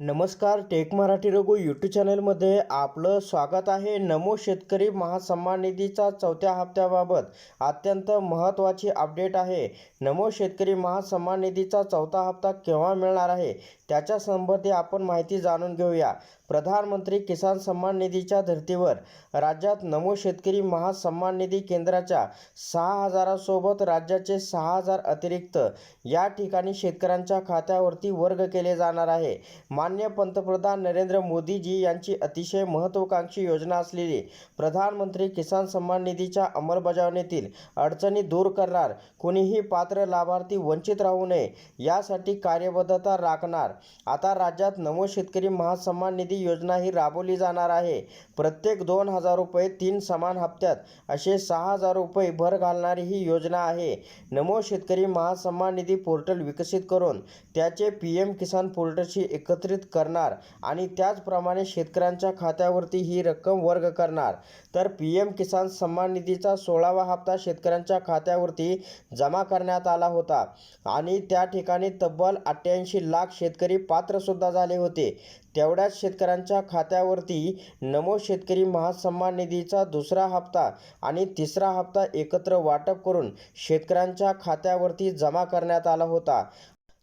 नमस्कार take Marathi Raghu YouTube चॅनलमध्ये आपलं स्वागत आहे. नमो शेतकरी महासन्मान निधीचा चौथ्या हप्त्याबाबत अत्यंत महत्त्वाची अपडेट आहे. नमो शेतकरी महासन्मान निधीचा चौथा हप्ता केव्हा मिळणार आहे? त्याच्या संबंधी आपण माहिती जाणून घेऊया. प्रधानमंत्री किसान सन्मान निधीच्या धर्तीवर राज्यात नमो शेतकरी महासन्मान निधी केंद्राच्या सहा हजारासोबत राज्याचे सहा हजार अतिरिक्त या ठिकाणी शेतकऱ्यांच्या खात्यावरती वर्ग केले जाणार आहे. मान्य पंतप्रधान नरेंद्र मोदीजी यांची अतिशय महत्त्वाकांक्षी योजना असलेली प्रधानमंत्री किसान सन्मान निधीच्या अंमलबजावणीतील अडचणी दूर करणार कोणीही पात्र लाभार्थी वंचित राहू नये यासाठी कार्यबद्धता राखणार. आता राज्यात नमो शेतकरी महासन्मान निधी योजना ही राबवली जाणार आहे. प्रत्येक दोन हजार रुपये तीन समान हप्त्यात असे सहा हजार रुपये भर घालणारी ही योजना आहे. नमो शेतकरी महासन्मान निधी पोर्टल विकसित करून त्याचे पी एम किसान पोर्टलशी एकत्रित करणार आणि त्याचप्रमाणे शेतकऱ्यांच्या खात्यावरती ही रक्कम वर्ग करणार. तर पी एम किसान सन्मान निधीचा सोळावा हप्ता शेतकऱ्यांच्या खात्यावरती जमा करण्यात आला होता आणि त्या ठिकाणी तब्बल अठ्ठ्याऐंशी लाख शेतकरी पात्रसुद्धा झाले होते. तेवढ्याच शेतकऱ्यांच्या खात्यावरती नमो शेतकरी महासन्मान निधीचा दुसरा हप्ता आणि तिसरा हप्ता एकत्र वाटप करून शेतकऱ्यांच्या खात्यावरती जमा करण्यात आला होता.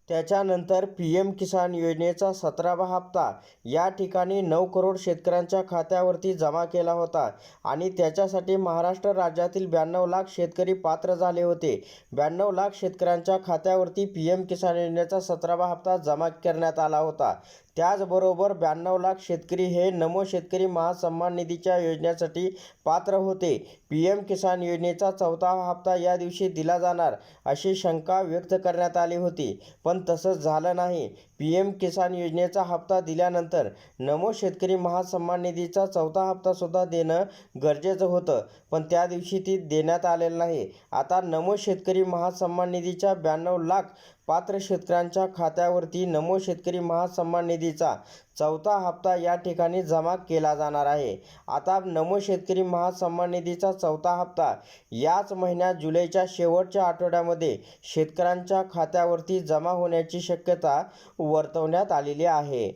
त्याच्यानंतर पी एम किसान योजनेचा सतरावा हप्ता या ठिकाणी नऊ करोड शेतकऱ्यांच्या खात्यावरती जमा केला होता आणि त्याच्यासाठी महाराष्ट्र राज्यातील ब्याण्णव लाख शेतकरी पात्र झाले होते. ब्याण्णव लाख शेतकऱ्यांच्या खात्यावरती पी एम किसान योजनेचा सतरावा हप्ता जमा करण्यात आला होता. त्याचबरोबर ब्याण्णव लाख शेतकरी हे नमो शेतकरी महासन्मान निधीच्या योजनेसाठी पात्र होते. पी एम किसान योजनेचा चौथा हप्ता या दिवशी दिला जाणार अशी शंका व्यक्त करण्यात आली होती. पण तसंच झालं नाही. पी एम किसान योजनेचा हप्ता दिल्यानंतर नमो शेतकरी महासन्मान निधीचा चौथा हप्तासुद्धा देणं गरजेचं होतं. पण त्या दिवशी ती देण्यात आलेलं नाही. आता नमो शेतकरी महासन्मान निधीच्या ब्याण्णव लाख पात्र शेतकऱ्यांच्या खात्यावरती नमो शेतकरी महासन्मान निधीचा चौथा हप्ता या ठिकाणी जमा केला जाणार आहे. आता नमो शेतकरी महासन्मान निधीचा चौथा हप्ता याच महिन्यात जुलैच्या शेवटच्या आठवड्यामध्ये शेतकऱ्यांच्या खात्यावरती जमा होण्याची शक्यता वर्तवण्यात आलेली आहे.